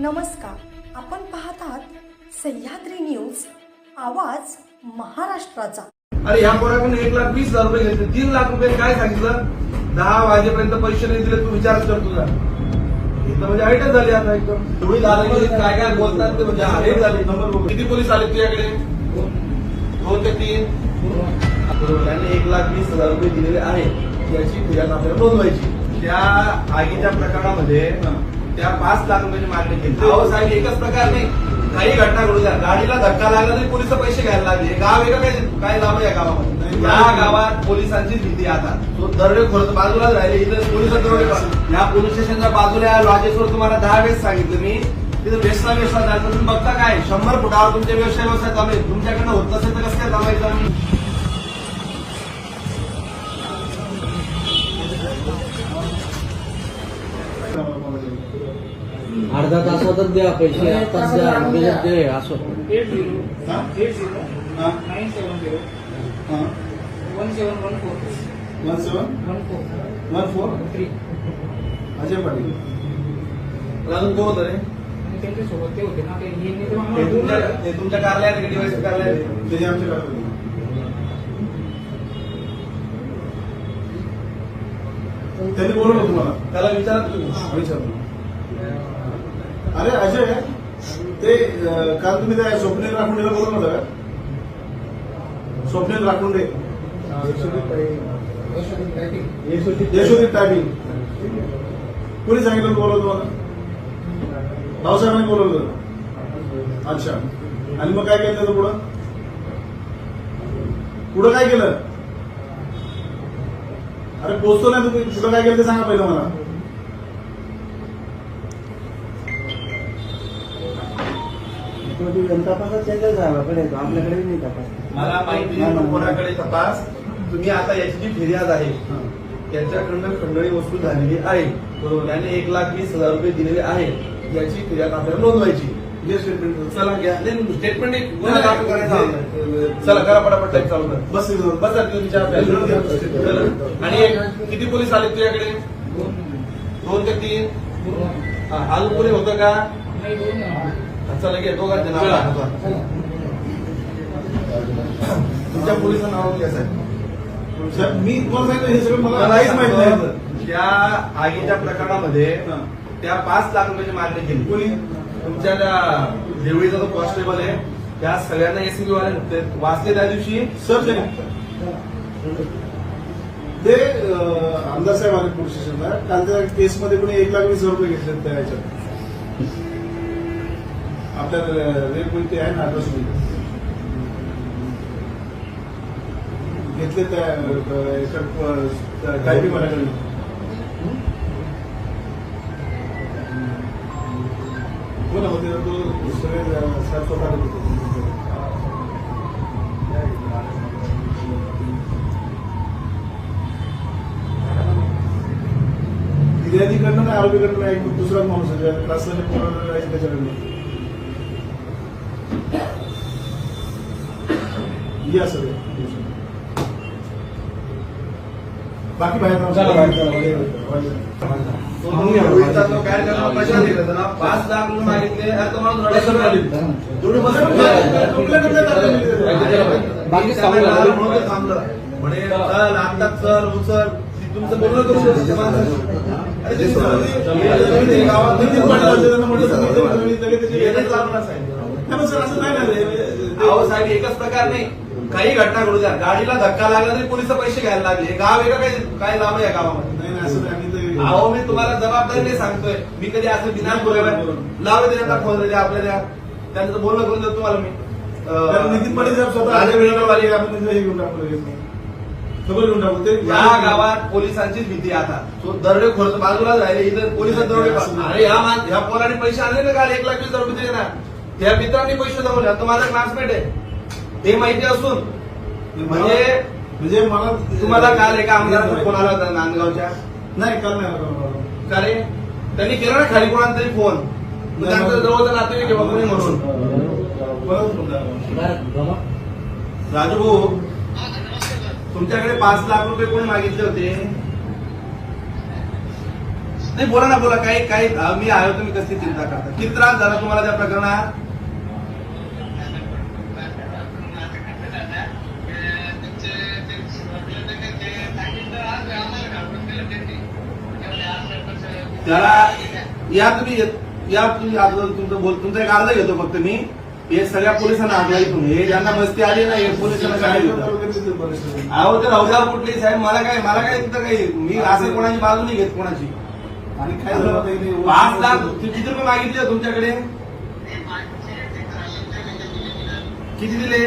नमस्कार. आपण पाहत आहात सह्याद्री न्यूज आवाज महाराष्ट्राचा. अरे ह्या पोराकडून एक लाख वीस हजार रुपये घेतले. तीन लाख रुपये काय सांगितलं? दहा वाजेपर्यंत पैसे नाही दिले तू विचारच कर तुझा. इथं म्हणजे आयटम झाली आता एकदम. एवढी काय काय बोलतात ते म्हणजे आलेच झाले. नंबर. किती पोलीस आले तुझ्याकडे? दोन ते तीन. त्याने एक लाख वीस हजार रुपये दिलेले आहेत. याची आपल्याला नोंदवायची. त्या आगीच्या प्रकरणामध्ये त्या पाच लाख रुपयाची मागणी केली. अहो साहेब एकच प्रकार नाही. काही घटना घडू द्या. गाडीला धक्का लागला तरी पोलीस पैसे घ्यायला लागले. गाव आहे का काय? काय लाभ या गावामध्ये? या गावात पोलिसांची भीती आता. तो दरोडे खोरत बाजूलाच राहिले. इथं पोलीस दरोडे या पोलीस स्टेशनच्या बाजूला लॉजेसवर तुम्हाला दहा वेळेस सांगितलं मी. तिथं व्यवस्था व्यवस्था. झालं तुम्ही बघता काय? शंभर फुटावर तुमचे व्यवसाय व्यवसाय चालू आहे तुमच्याकडनं होत नसेल तर कसं काय थांबायचं अर्धा तासातच द्या पैसे आत्ताच द्या लगेच दे असं. Eight zero eight zero nine seven zero one seven one four one seven one four one four three Ajay Patil. अजून कोण होतं रे. त्यांच्यासोबत ते होते ना ते तुमच्या तुमच्या कार्यालयात डिवाइस कार्यालयात ते आमच्या काकाचे. त्यांनी बोलवलं तुम्हाला. त्याला विचारा तुम्ही. विचारलं अरे अजय ते काल तुम्ही त्या स्वप्नील राखुंडेला बोलत होता का? स्वप्नील राखुंडे. यशोदी टायपिंग कोणी सांगितलं बोलवलं तुम्हाला भाऊसाहेबांनी बोलवलं होतं. अच्छा. आणि मग काय केलं त्याचं पुढं? पुढं काय केलं? अरे पोचतो नाही तुम्ही पुढं काय केलं ते सांगा पहिलं मला. तपासात त्यांच्या साहेबाकडे येतो आपल्याकडे नाही तपास मला माहिती आहे पण कोणाकडे तपास तुम्ही आता याची जी फिर्याद आहे हा. त्यांच्याकडनं खंडणी वसूल झालेली आहे बरोबर त्याने एक लाख वीस हजार रुपये दिलेले आहेत याची फिर्याद आपल्याला नोंदवायची जे स्टेटमेंट चला घ्या स्टेटमेंट. चला करा पटापट टाईप चालू कर बस. बस. आणि किती पोलीस आले तुझ्याकडे दोन ते तीन हा, अजून कोणी होतं का नाही. चला घे दोघांचे नाव. तुमच्या पोलिसांचं नाव घ्या साहेब. मी तुम्हाला सांगितलं हे सगळं मला काहीच माहीत नाही त्या आगीच्या प्रकरणामध्ये. त्या पाच लाख रुपयाची मागणी केली. कोणी? तुमच्या त्या देवळीचा जो कॉन्स्टेबल आहे त्या सगळ्यांना एसीबी वाले वाचले त्या दिवशी? सर ते आमदार साहेब आले पोलीस स्टेशनला. काल त्या केसमध्ये कोणी एक लाख वीस हजार रुपये घेतले त्या ह्याच्यात आपल्या रेप ते आहे ना ऍड्रेस घेतले त्या टायपिंग वाल्याकडे हो ना होते तो सगळे साहेब स्वतः होते. फिर्यादीकडनं नाही आरोपीकडनं नाही एक दुसराच माणूस क्लासला त्याच्याकडनं या सगळे बाकी बाहेर जाऊन- चला, बाहेर चला. बाहेर. तो देवळीचा जो कार्यक्रम पैसे दिले होते ना पाच लाख रुपये मागितले अरे तो माणूस रडायला लागला. एवढे बसले कुठले- कुठले- कुठले तारखे बाकी थांबलं म्हणून ते थांबलं म्हणे चल आता चल उचल ती तुमचं बोलणं करू शकतो ते माणसं. अरे ते तुम्ही गावात म्हटलं असं नाही ना एकच प्रकार नाही काही घटना घडू द्या. गाडीला धक्का लागला तरी पोलीस पैसे घ्यायला लागले. गाव आहे का काय काय लाभ आहे या गावामध्ये? नाही नाही, असं नाही आम्ही ते- अहो मी तुम्हाला जबाबदारीने सांगतोय. मी कधी असं बिना बोलायला लावले त्यांना फोन द्या आपल्या द्या. त्यांचं बोलणं करून देतो तुम्हाला मी. कारण नितीन पाटील साहेब स्वतः राजे वेणूगोपाल आपण त्यांचं हे घेऊन टाकलं लगेच. सगळं घेऊन टाकू. ते या गावात पोलिसांचीच भीती आहे आता. तो दरोडे खोरत बाजूलाच राहिले. इथं पोलिसात दरोडे अरे ह्या मान ह्या पोराने पैसे आणले ना काल एक लाख वीस हजार रुपये दिले ना. त्या मित्रांनी पैसे जमवले. तो माझा क्लासमेट आहे. ते माहिती असून म्हणजे म्हणजे मला तुम्हाला काल एका आमदाराचा फोन आला होता नांदगावच्या. नाही काल नाही. का रे? त्यांनी केला ना खाली कोणाला तरी फोन. त्यांचं जवळचं नातेवाईक आहे बा कोणी म्हणून. राजू भाऊ तुमच्याकडे पाच लाख रुपये कोणी मागितले होते? नाही बोला ना बोला. काही काही मी आहे तुम्ही कसली चिंता करता? किती त्रास झाला तुम्हाला त्या प्रकरणात? त्याला या तुम्ही या तुम्ही तुमचं बोल तुमचा एक अर्ज घेतो फक्त मी. हे सगळ्या पोलिसांना हाकला तुम्ही हे ज्यांना मस्ती आली ना हे पोलिसांना अहो तर अवजा कुठली साहेब? मला काय मला काय तिथं काही मी असं कोणाची बाजू नाही घेत कोणाची. आणि काय झालं? पाच लाख किती रुपये मागितले तुमच्याकडे? किती दिले?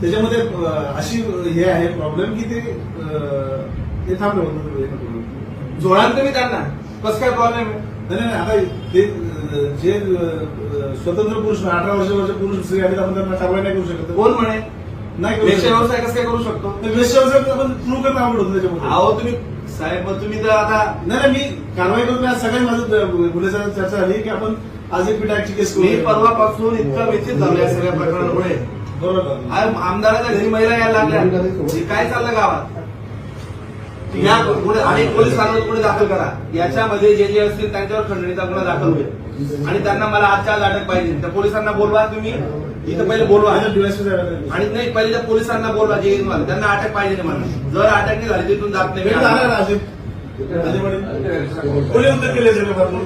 त्याच्यामध्ये अशी हे आहे प्रॉब्लेम की ते थांबले होतं जोडाल तुम्ही त्यांना कसं काय प्रॉब्लेम आहे? नाही आता ते जे स्वतंत्र पुरुष अठरा वर्षावरचे पुरुष स्त्री आहेत आपण त्यांना कारवाई नाही करू शकत. कोण म्हणे? नाही व्यवसाय कसं काय करू शकतो? व्यवसाय आपण प्रूव्ह करणं आवड होतं त्याच्यामध्ये. अहो तुम्ही साहेब मग तुम्ही तर आता नाही नाही मी कारवाई करून आज सगळ्या माझं गुन्हेगार चर्चा झाली की आपण आज एक पिठाची केस करू. मी परवापासून इतका व्यथित झालो या सगळ्या प्रकरणामुळे. बरोबर. आमदाराच्या घरी महिला यायला लागल्या. हे काय चाललं गावात? या गुन्हे आणि पोलिसांवर गुन्हे दाखल करा. याच्यामध्ये जे जे असतील त्यांच्यावर खंडणीचा गुन्हा दाखल होईल. आणि त्यांना मला आजच्या आज अटक पाहिजे. त्या पोलिसांना बोलवा तुम्ही. इथं पहिले बोलवा. आणि नाही. पहिले त्या पोलिसांना बोलवा जे मला त्यांना अटक पाहिजे नाही मला जर अटक नाही झाली तिथून जात नाही. कोणी उत्तर केले सगळे भरपूर.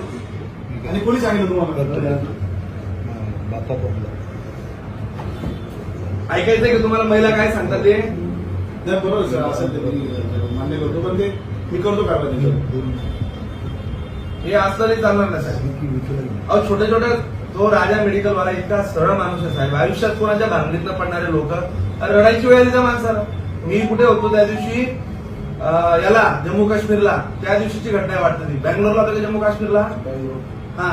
आणि कोणी सांगितलं तुम्हाला. ऐकायचंय की तुम्हाला महिला काय सांगतात ते? नाही बरोबर सर. असेल ते मी मान्य करतो पण ते मी करतो कारवाई त्याच्यावर. हे असलं नाही चालणार ना साहेब अहो छोटे छोटे तो राजा मेडिकल वाला इतका सरळ माणूस आहे साहेब. आयुष्यात कोणाच्या भांगडीतनं पडणारे लोक? रडायची वेळ आहे त्या माणसाला. मी कुठे होतो त्या दिवशी? याला जम्मू काश्मीरला. त्या दिवशीची घटना आहे वाटतं ती. बँगलोरला होतं का जम्मू काश्मीरला? हा.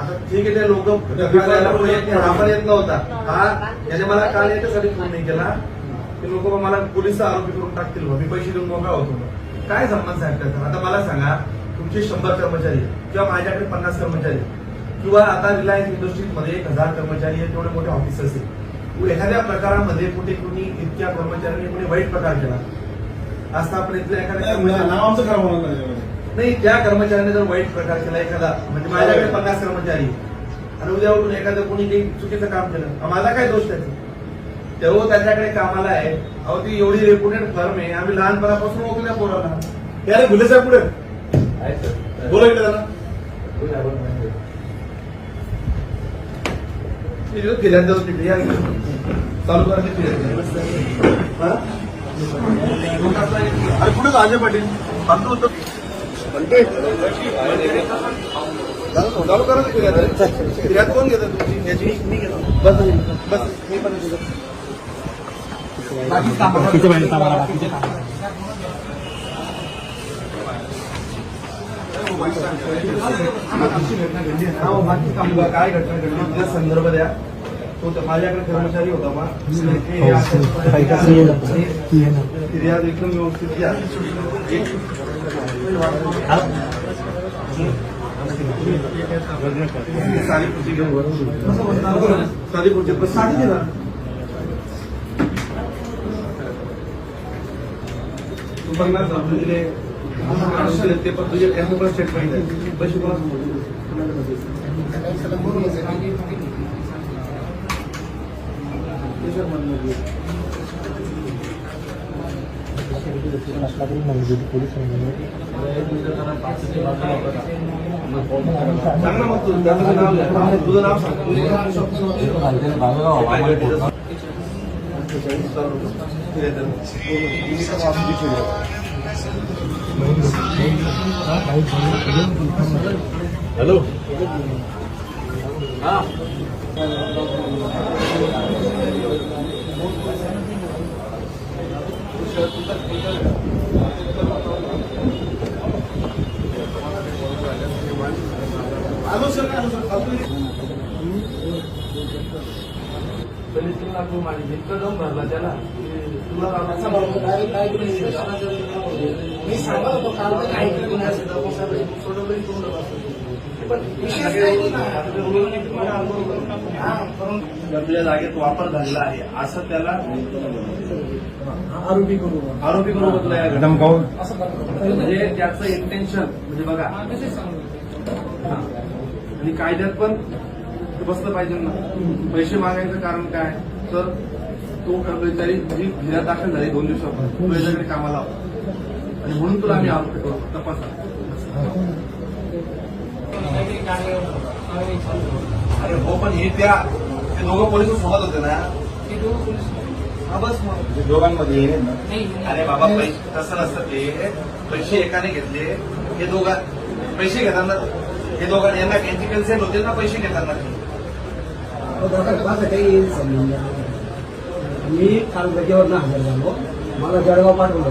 आता ठीक आहे ते लोक हा पण येत नव्हता. हा याने मला काल याच्यासाठी फोन नाही केला. ते लोक मला पोलीस आरोपी करून टाकतील. मी पैसे देऊन मोकळा होतो. काय संबंध साहेब त्याचा? आता मला सांगा तुमचे शंभर कर्मचारी किंवा माझ्याकडे पन्नास कर्मचारी किंवा आता रिलायन्स इंडस्ट्रीजमध्ये एक हजार कर्मचारी आहेत तेवढे मोठे ऑफिसर्स आहेत. एखाद्या प्रकारामध्ये कुठे कुणी इतक्या कर्मचाऱ्यांनी कुणी वाईट प्रकार केला? असता आपण इथल्या एखाद्या नाव आमचं खराब होणार नाही त्या कर्मचाऱ्याने जर वाईट प्रकार केला एखादा म्हणजे माझ्याकडे पन्नास कर्मचारी. आणि उद्या उठून एखादं कोणी काही चुकीचं काम केलं माझा काय दोष त्याचा? तेव्हा त्याच्याकडे कामाला आहे. अहो ती एवढी रेप्युटेड फर्म आहे. आम्ही लहानपणापासून ओळखल्या पोराला. अरे गुन्हे साहेब पुढे. बोला इकडे फिर्याद तिकडे. या. चालू करा ते फिर्याद हा? अरे पुढे अजय पाटील? उत्तर चालू करा फिर्याद फिर्याद कोण घेतं तुमची याची मी घेतो बस बस मी पण घेतो हा, बाकी काम काय घटना घडली संदर्भ द्या तो माझ्याकडे कर्मचारी होता हे फिर्याद एकदम व्यवस्थित द्या एक- साडीपुरची घेऊन साडीपुरची पण साडी दे ना तू बघणार का तुझे तुझे ते पण तुझे त्यांचं पण स्टेटमेंट आहे पैसे कोणाला सांग ना मग तू त्याचं नाव तुझं नाव सांग हॅलो हा आलो सर आलो सर फालतू रुपये माझे इतकं जाऊन भरला त्याला तुला मी सांगत होतो काल. पण. हा, तुझ्या जागेत वापर झालेला आहे असं त्याला आरोपी करू आरोपी करून बदला या घटना. असं करतो. म्हणजे त्याचं इंटेन्शन म्हणजे बघा हा. आणि कायद्यात पण ते बसलं पाहिजे ना पैसे मागायचं कारण काय तर तो कर्मचारी जी फिर्याद दाखल झाली दोन दिवसापूर्वी तो याच्याकडे कामाला होता आणि म्हणून तुला आम्ही आरोपी करू तपास. अरे हो पण हे त्या ते दोघं पोलीस सोबत होते ना? हा बस मग. दोघांमध्ये अरे बाबा पैसे तसं नसतं ते? पैसे एकाने घेतले. हे दोघा पैसे घेताना हे दोघांना यांना यांची कन्सेंट होते ना पैसे घेताना माझं काही. मी काल रजेवर हजर झालो मला जळगाव पाठवलं.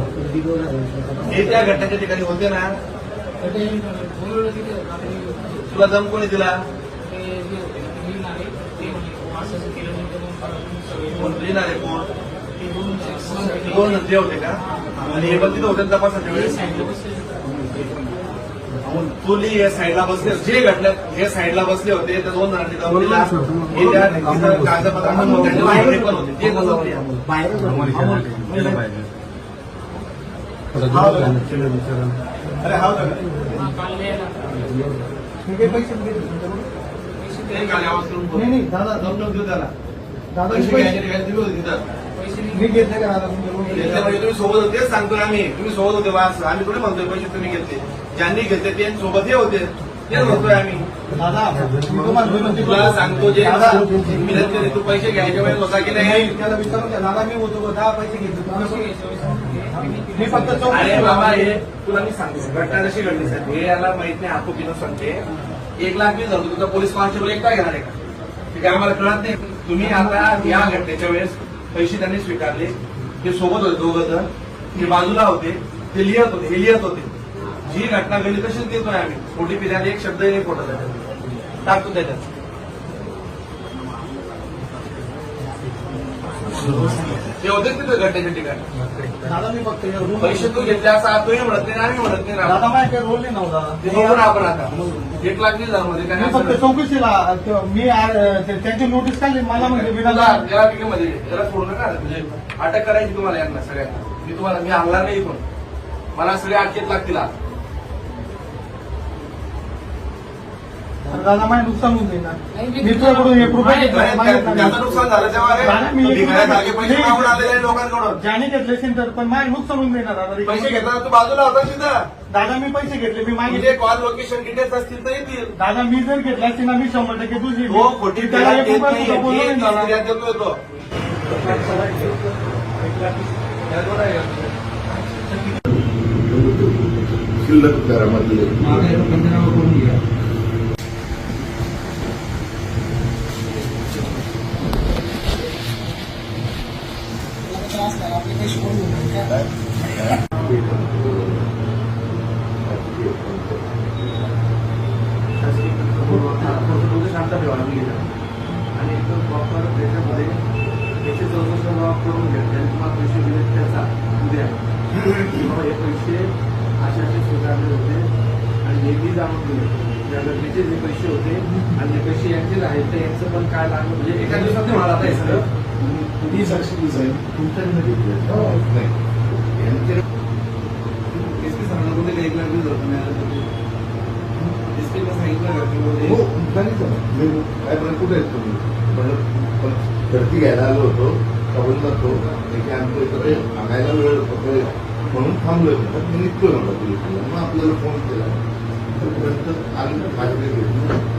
हे त्या घटनेच्या ठिकाणी होते ना? तुला दम कोणी दिला? मंत्री ना कोण? दोन होते का? आणि हे पण तिथे होते तपासाच्या वेळेस? तुली या साईडला बसले जे घटना हे साईडला बसले होते त्या दोन जणांनी हे त्या पण होते. ते बाहेरच अरे हा. नाही, दादा. देऊ त्याला. दादा, पैसे तुम्ही होते मी घेतले? त्याच्यामध्ये तुम्ही सोबत होते तेच सांगतोय आम्ही. तुम्ही सोबत होते वास. आम्ही म्हणतोय पैसे तुम्ही घेतले. ज्यांनी घेतले ते सोबत हे होते. तेच म्हणतोय आम्ही. तुला. सांगतो जे तू पैसे घ्यायच्या वेळेस होता की नाही, त्याला विचारून द्या. दादा मी होतो दहा पैसे घेतले. मी फक्त अरे बाबा हे. तुला मी सांगतो. घटना कशी घडली साहेब हे याला माहीत नाही आरोपीनं सांगते. एक लाख वीस हजार तुझा पोलीस कॉन्स्टेबल एकटा घेणार आहे? का ते काय आम्हाला कळत नाही. तुम्ही आता या घटनेच्या वेळेस पैसे त्यांनी स्वीकारले. ते सोबत होते दोघं जण. ते बाजूला होते. ते लिहित होते हे लिहित होते. जी घटना घडली तशीच देतोय आम्ही. ओटीपी फिर्याद एक शब्दही नाही फोटो त्याच्यात टाकतो त्याच्यात. ते होते तिथे घटनेच्या ठिकाणी हे पैसे तू घेतले असं तुम्ही म्हणत नाही आम्ही म्हणत नाही दादा ना. माझ्या काही रोल नाही नव्हता ते बघू ना आपण आता. एक लाख हजारमध्ये फक्त. चौकशीला मी त्यांची नोटीस काढली मला म्हणजे तुला विना या ठिकाणी त्याला सोडू नका म्हणजे अटक करायची तुम्हाला यांना सगळ्यांना. मी तुम्हाला मी हल्ला नाही पण मला सगळे अटकेत लागतील दादा माझे नुकसान होऊन जाईल ना. मी तुझ्याकडून घेतला त्याचं नुकसान झालं तेव्हा मी- पैसे मागून आलेले आहे लोकांकडून. ज्याने घेतले असेल तर पण माझे नुकसान होऊन जाईल ना दादा. पैसे घेताना तू बाजूला होता तिथं. दादा मी पैसे घेतले मी मागितले कॉल लोकेशन डिटेल्स असतील तर येतील. दादा मी जर घेतला असतील ना मी शंभर टक्के तुझी हो खोटी त्याला एक देत रुपया नाही सुद्धा बोललो नाही दादा. फिर्याद देतोय तो शिल्लक घरामधले शांत ठेवा आणि एकदम proper बाबा हे पैसे असे असे स्वीकारले होते आणि हे मी जाणून दिले या गरजेचे जे पैसे होते आणि जे तर यांचं पण काय लागलं? म्हणजे एका दिवसात मला आता हे सगळं. ती साक्षी साहेब तुमच्याकडे घेतलं नाही. कुठे एक लाख सांगितलं हो हे- कुठे आहेत तुम्ही? पण धरती घ्यायला आलो होतो कबूल तो की आमचं इकडे आणायला वेळ होतो म्हणून थांबलोय म्हणतात मी निघतोय मग आपल्याला फोन केला. तोपर्यंत आम्ही माझ्याकडे घेतलं